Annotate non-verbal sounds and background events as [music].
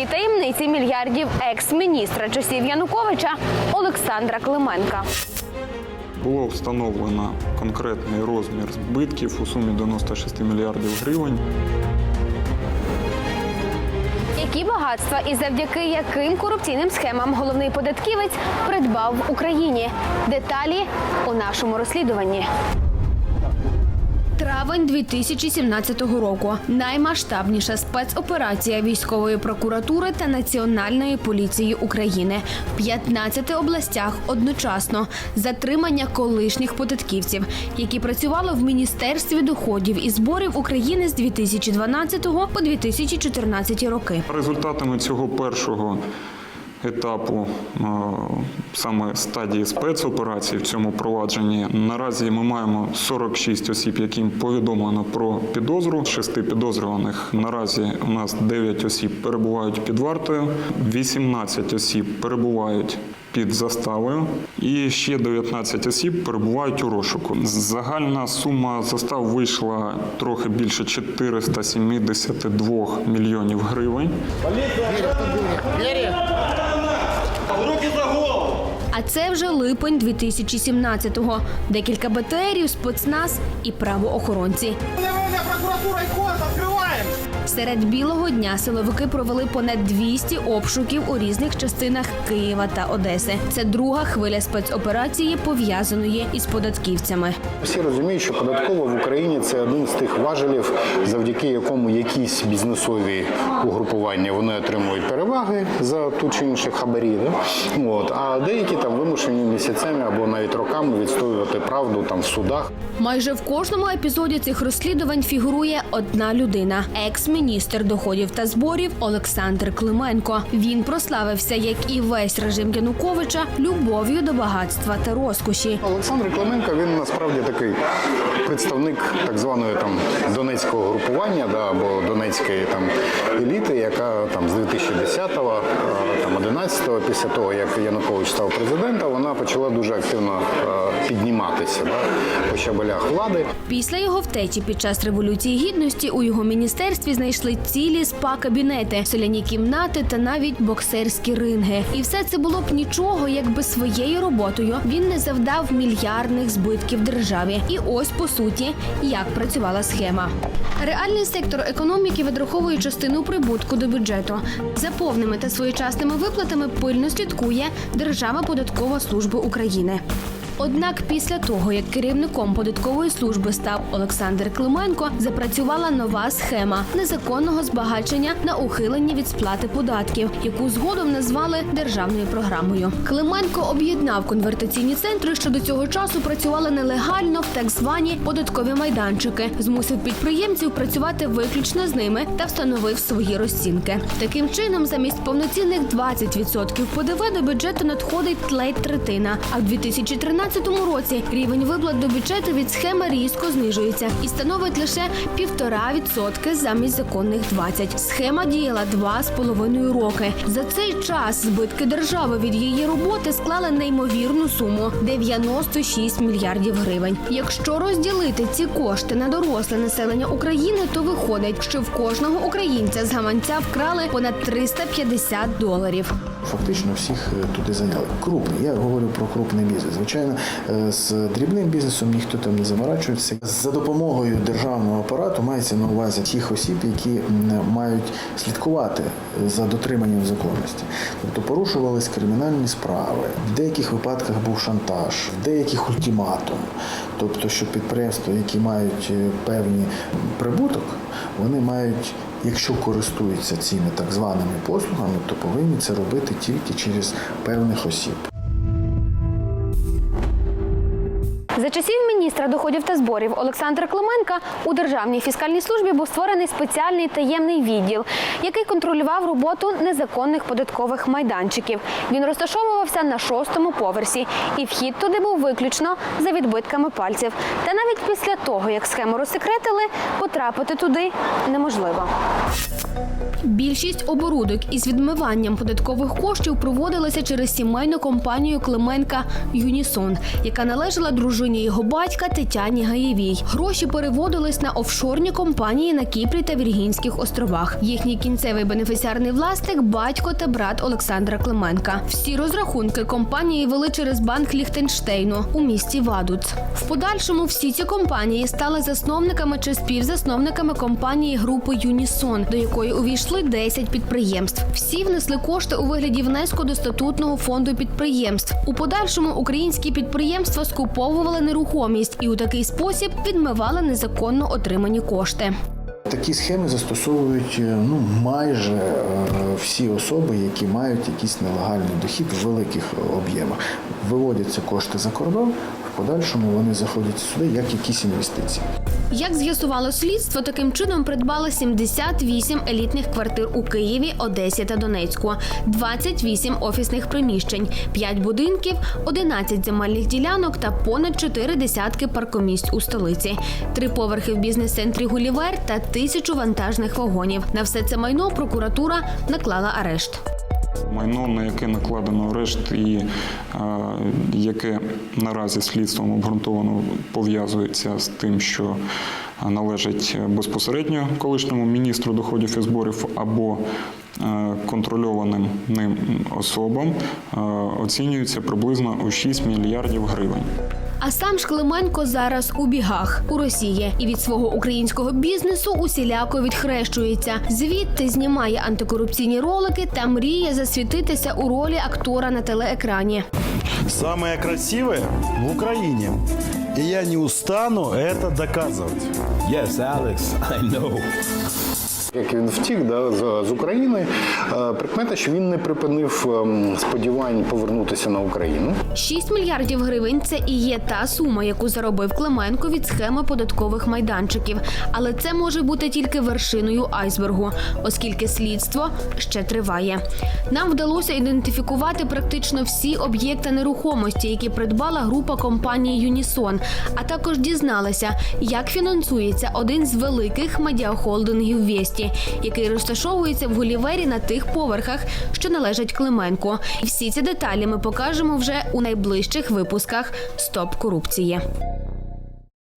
всі таємниці мільярдів екс-міністра часів Януковича Олександра Клименка. Було встановлено конкретний розмір збитків у сумі 96 мільярдів гривень. Які багатства і завдяки яким корупційним схемам головний податківець придбав в Україні? Деталі у нашому розслідуванні. Травень 2017 року. Наймасштабніша спецоперація військової прокуратури та Національної поліції України. В 15 областях одночасно. Затримання колишніх податківців, які працювали в міністерстві доходів і зборів України з 2012 по 2014 роки. Результатами цього першого етапу, е, саме стадії спецоперації в цьому провадженні, наразі ми маємо 46 осіб, яким повідомлено про підозру. Шести підозрюваних наразі у нас 9 осіб перебувають під вартою, 18 осіб перебувають. Під заставою і ще 19 осіб перебувають у розшуку. Загальна сума застав вийшла трохи більше 472 мільйонів гривень. А це вже липень 2017-го. Декілька БТРів, спецназ і правоохоронці. Прокуратура! Серед білого дня силовики провели понад 200 обшуків у різних частинах Києва та Одеси. Це друга хвиля спецоперації, пов'язаної із податківцями. Всі розуміють, що податково в Україні це один з тих важелів, завдяки якому якісь бізнесові угрупування вони отримують переваги за ту чи іншу хабарі. Да? От. А деякі там вимушені місяцями або навіть роками відстоювати правду там в судах. Майже в кожному епізоді цих розслідувань фігурує одна людина екс-міністр доходів та зборів Олександр Клименко. Він прославився, як і весь режим Януковича, любов'ю до багатства та розкоші. Олександр Клименко він насправді такий представник так званої там донецького групування, да, або донецької там еліти, яка там з 2010-го, е, там 11-го, після того як Янукович став президентом, вона почала дуже активно е, підніматися да, по щабелях влади. Після його втечі під час революції гідності у його міністерстві знайшли цілі спа-кабінети, соляні кімнати та навіть боксерські ринги. І все це було б нічого, якби своєю роботою він не завдав мільярдних збитків державі. І ось по суті, як працювала схема. Реальний сектор економіки відраховує частину прибутку до бюджету. За повними та своєчасними виплатами пильно слідкує Державна податкова служба України. Однак після того, як керівником податкової служби став Олександр Клименко, запрацювала нова схема незаконного збагачення на ухилення від сплати податків, яку згодом назвали державною програмою. Клименко об'єднав конвертаційні центри, що до цього часу працювали нелегально в так звані податкові майданчики, змусив підприємців працювати виключно з ними та встановив свої розцінки. Таким чином, замість повноцінних 20% ПДВ до бюджету надходить ледь третина. А в 2013 році рівень виплат до бюджету від схеми різко знижується і становить лише 1,5% замість законних 20%. Схема діяла два з половиною роки. За цей час збитки держави від її роботи склали неймовірну суму 96 мільярдів гривень. Якщо розділити ці кошти на доросле населення України, то виходить, що в кожного українця з гаманця вкрали понад 350 доларів. Фактично всіх е, туди зайняли. Крупний, я говорю про крупний бізнес. Звичайно, з дрібним бізнесом ніхто там не заморачується. За допомогою державного апарату мається на увазі тих осіб, які мають слідкувати за дотриманням законності. Тобто порушувались кримінальні справи. В деяких випадках був шантаж, в деяких ультиматум. Тобто, що підприємства, які мають е, певні прибуток, вони мають Якщо користуються цими так званими послугами, то повинні це робити тільки через певних осіб. Міністра доходів та зборів Олександра Клименка у Державній фіскальній службі був створений спеціальний таємний відділ, який контролював роботу незаконних податкових майданчиків. Він розташовувався на шостому поверсі, і вхід туди був виключно за відбитками пальців. Та навіть після того, як схему розсекретили, потрапити туди неможливо. Більшість оборудок із відмиванням податкових коштів проводилася через сімейну компанію Клименка Юнісон, яка належала дружині його батька Тетяні Гаєвій. Гроші переводились на офшорні компанії на Кіпрі та Віргінських островах. Їхній кінцевий бенефіціарний власник батько та брат Олександра Клименка. Всі розрахунки компанії вели через банк Ліхтенштейну у місті Вадуц. В подальшому всі ці компанії стали засновниками чи співзасновниками компанії групи Юнісон, до якої увійшли 10 підприємств. Всі внесли кошти у вигляді внеску до статутного фонду підприємств. У подальшому українські підприємства скуповували нерухомість і у такий спосіб відмивали незаконно отримані кошти. Такі схеми застосовують е, ну майже е, всі особи, які мають якийсь нелегальний дохід в великих об'ємах. Виводяться кошти за кордон, подальшому вони заходять сюди як якісь інвестиції. Як з'ясувало слідство, таким чином придбали 78 елітних квартир у Києві, Одесі та Донецьку, 28 офісних приміщень, 5 будинків, 11 земельних ділянок та понад 4 десятки паркомісць у столиці, три поверхи в бізнес-центрі Гулівер та тисячу вантажних вагонів. На все це майно прокуратура наклала арешт. Майно, на яке накладено арешт і е, яке наразі слідством обґрунтовано пов'язується з тим, що належить безпосередньо колишньому міністру доходів і зборів або е, контрольованим ним особам, е, оцінюється приблизно у 6 мільярдів гривень. А сам Шклименко зараз у бігах у Росії і від свого українського бізнесу усіляко відхрещується. Звідти знімає антикорупційні ролики та мріє засвітитися у ролі актора на телеекрані. Самое красивое в Украине. И я не устану это доказывать. Yes, Alex, [laughs] I know. Як він втік да, з, України, е, прикмета, що він не припинив ем, сподівань повернутися на Україну. 6 мільярдів гривень це і є та сума, яку заробив Клименко від схеми податкових майданчиків. Але це може бути тільки вершиною айсбергу, оскільки слідство ще триває. Нам вдалося ідентифікувати практично всі об'єкти нерухомості, які придбала група компанії Юнісон, а також дізналися, як фінансується один з великих медіахолдингів Вєсті, який розташовується в Гулівері на тих поверхах, що належать Клименко. І всі ці деталі ми покажемо вже у найближчих випусках Стоп корупції.